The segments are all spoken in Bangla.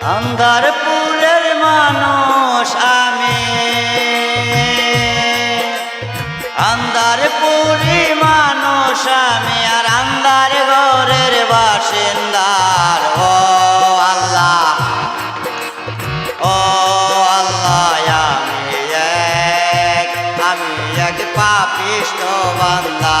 আন্দারপুরের মানুষ আমি। আন্দারপুরি মানুষ আমি আর আন্দার ঘরের বাসিন্দার। ও আল্লাহ ও আল্লাহ, আমি এক আমি এক পাপিষ্ট বান্দা।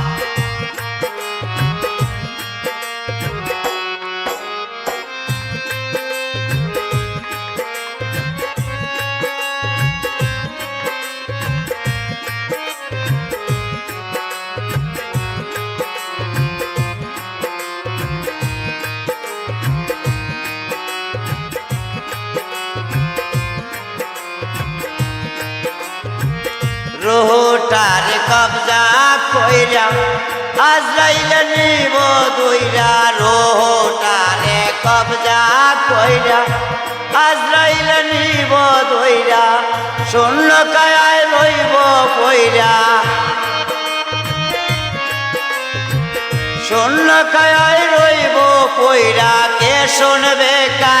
রোহটার কবজা কইরা আজরাইল নিব দুইরা রোহটারে কবজা কইরা। আজরাইল নিব দুইরা শূন্য কায়ায় রইব পইরা। শূন্য কায়ায় রইব পইরা, কে শুনবে কার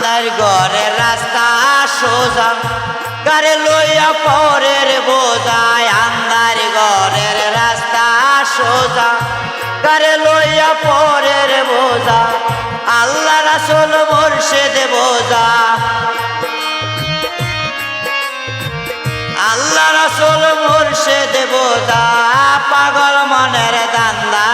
আন্দার ঘরের রাস্তা সোজা, গাড়ি লইয়া পরের বোঝায় আন্দার ঘরের রাস্তা সোজা, গাড়ি লইয়া পরের বোঝা, আল্লাহ রাসুল মুর্শিদ বোঝা। আল্লাহ রাসুল মুর্শিদ বোঝা, পাগল মনের দান্দা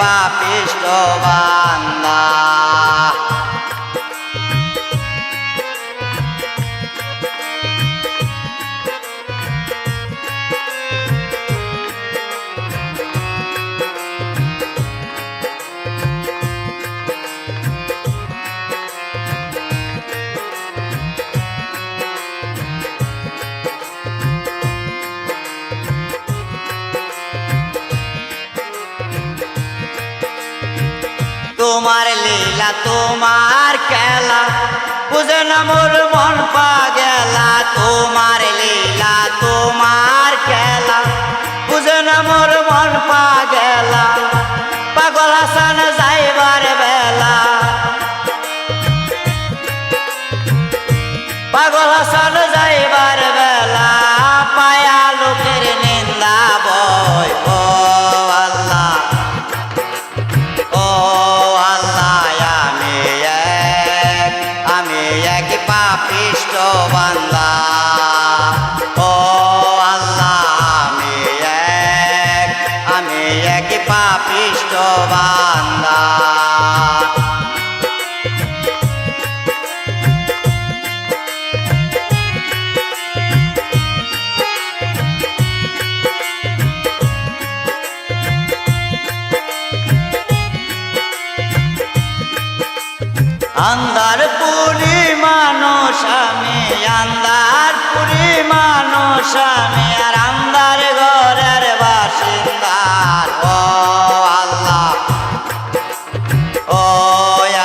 এক তোমার লীলা তোমার খেলা বুঝে না মোর মন পা গেলা তোমার লীলা তোমার খেলা বুঝে না মোর মন পা গেলা পাগল হাসান আন্দার পুরি মানুষ আমি আন্দার পুরি মানুষ আমি, আর আন্দার ঘরের বাসিন্দার ও আল্লাহ ও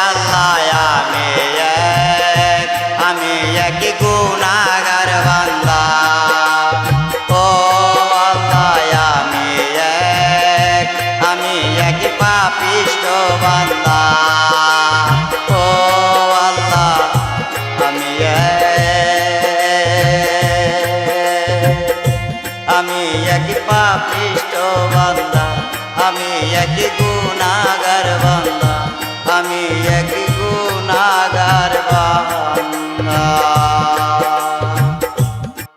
আল্লাহ, আমি এক আমি এক গুণাগার বান্দা। আমি এক গুণাগার বান্দা। আমি এক